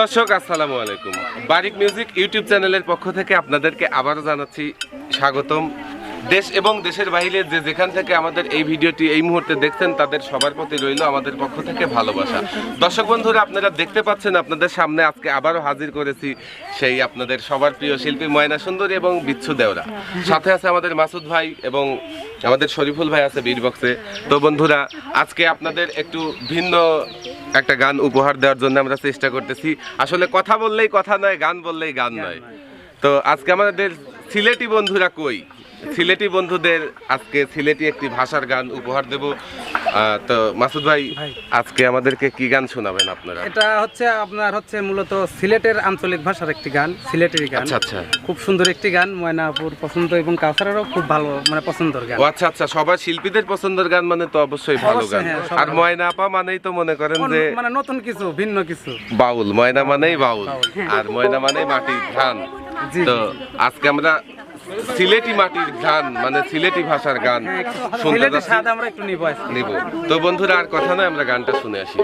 দর্শক আসসালামু আলাইকুম। বারিক মিউজিক ইউটিউব চ্যানেলের পক্ষ থেকে আপনাদেরকে আবারও জানাচ্ছি স্বাগতম। দেশ এবং দেশের বাইরে যে যেখান থেকে আমাদের এই ভিডিওটি এই মুহূর্তে দেখছেন, তাদের সবার প্রতি রইল আমাদের পক্ষ থেকে ভালোবাসা। দর্শক বন্ধুরা, আপনারা দেখতে পাচ্ছেন, আপনাদের সামনে আজকে আবারও হাজির করেছি সেই আপনাদের সবার প্রিয় শিল্পী ময়না সুন্দরী এবং বিচ্ছু দেওরা। সাথে আছে আমাদের মাসুদ ভাই এবং আমাদের শরীফুল ভাই আছে বীরবক্সে। তো বন্ধুরা, আজকে আপনাদের একটু ভিন্ন একটা গান উপহার দেওয়ার জন্য আমরা চেষ্টা করতেছি। আসলে কথা বললেই কথা নয়, গান বললেই গান নয়। তো আজকে আমাদের সিলেটি বন্ধুরা কই? সিলেটি বন্ধুদের আজকে সিলেটি একটি ভাষার গান উপহার দেব। তো মাসুদ ভাই। আজকে আমাদেরকে কি গান শোনাবেন আপনারা? এটা হচ্ছে আপনার হচ্ছে মূলত সিলেটের আঞ্চলিক ভাষার একটি গান সিলেটের গান। আচ্ছা আচ্ছা। খুব সুন্দর একটি গান ময়নাপুর পছন্দ এবং কাউসারেরও খুব ভালো মানে পছন্দের গান। আচ্ছা আচ্ছা সবার শিল্পীদের পছন্দের গান মানে তো অবশ্যই ভালো গান। হ্যাঁ, আর ভালো। ময়না আপা মানেই তো মনে করেন যে মানে নতুন কিছু ভিন্ন কিছু। বাউল ময়না মানেই বাউল আর ময়না মানেই মাটির ধান। তো আজকে আমরা সিলেটি মাটির গান মানে সিলেটি ভাষার গান শুনতে স্বাদ আমরা একটু নিব। তো বন্ধুরা আর কথা নয় আমরা গানটা শুনে আসি।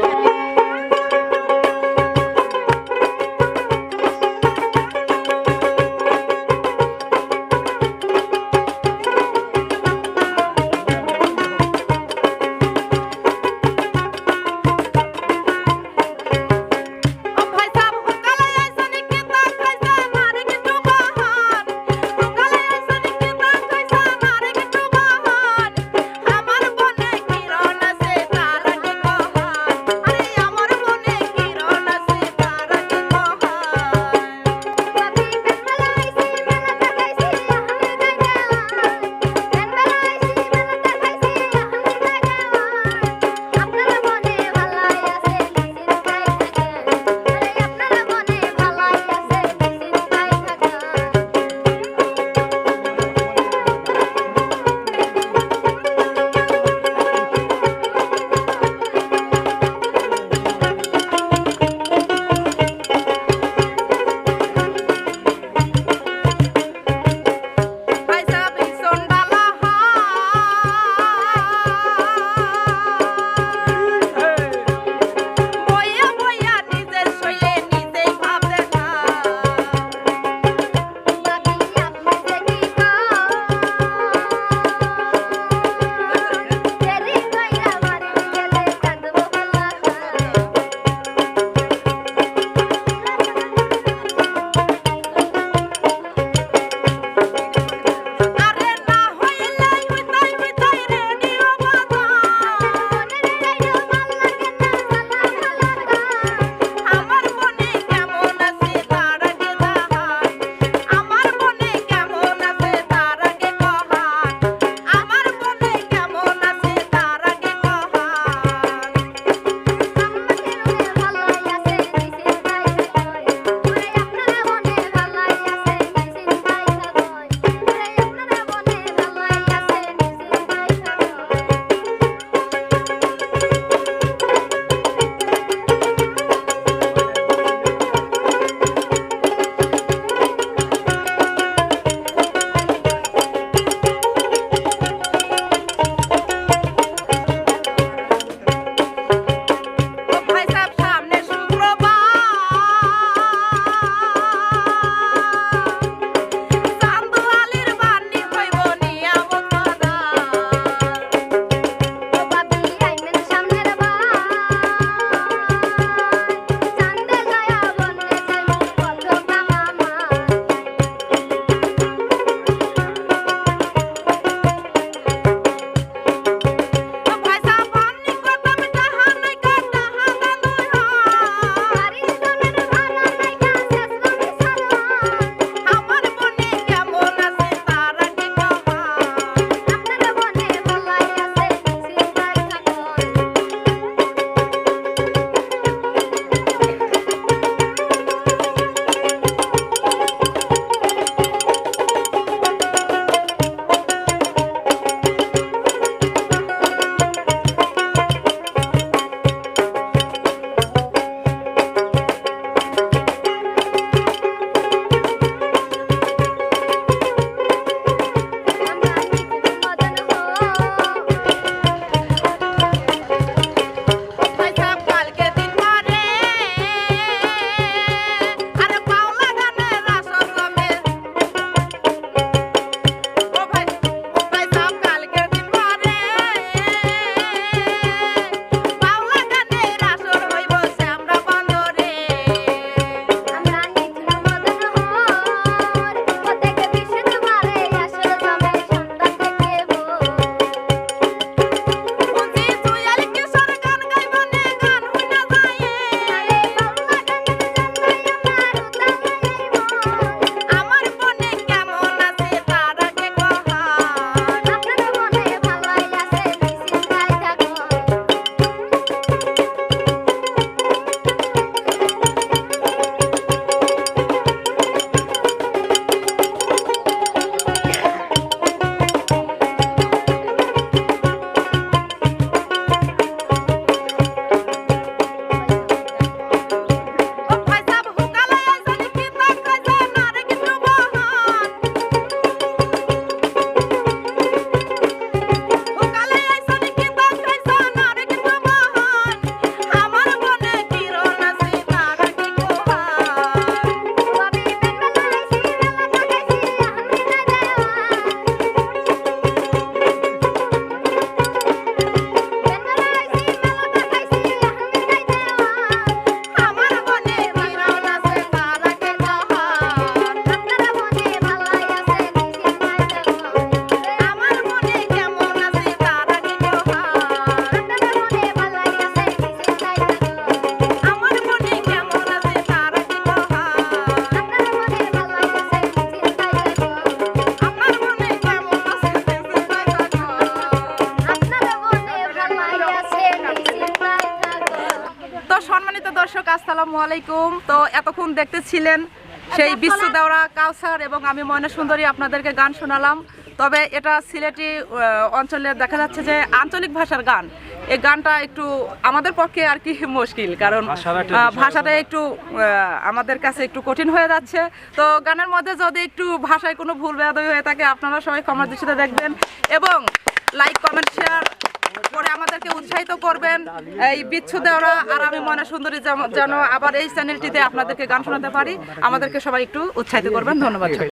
দর্শক আসসালামু আলাইকুম। তো এতক্ষণ দেখতেছিলেন সেই বিশ্ব দেওরা কাউসার এবং আমি ময়না সুন্দরী আপনাদেরকে গান শোনালাম। তবে এটা সিলেটি অঞ্চলে দেখা যাচ্ছে যে আঞ্চলিক ভাষার গান। এই গানটা একটু আমাদের পক্ষে আর কি মুশকিল কারণ আহ, ভাষাটা একটু আহ, আমাদের কাছে একটু কঠিন হয়ে যাচ্ছে। তো গানের মধ্যে যদি একটু ভাষায় কোনো ভুল বেয়াদবি হয়ে থাকে আপনারা সবাই ক্ষমার দৃষ্টিতে দেখবেন। এবং লাইক কমেন্ট শেয়ার করে আমাদেরকে উৎসাহিত করবেন। এই বিচ্ছু দেওয়া আর আমি মনে সুন্দরী যেন আবার এই চ্যানেলটিতে আপনাদেরকে গান শোনাতে পারি। আমাদেরকে সবাই একটু উৎসাহিত করবেন। ধন্যবাদ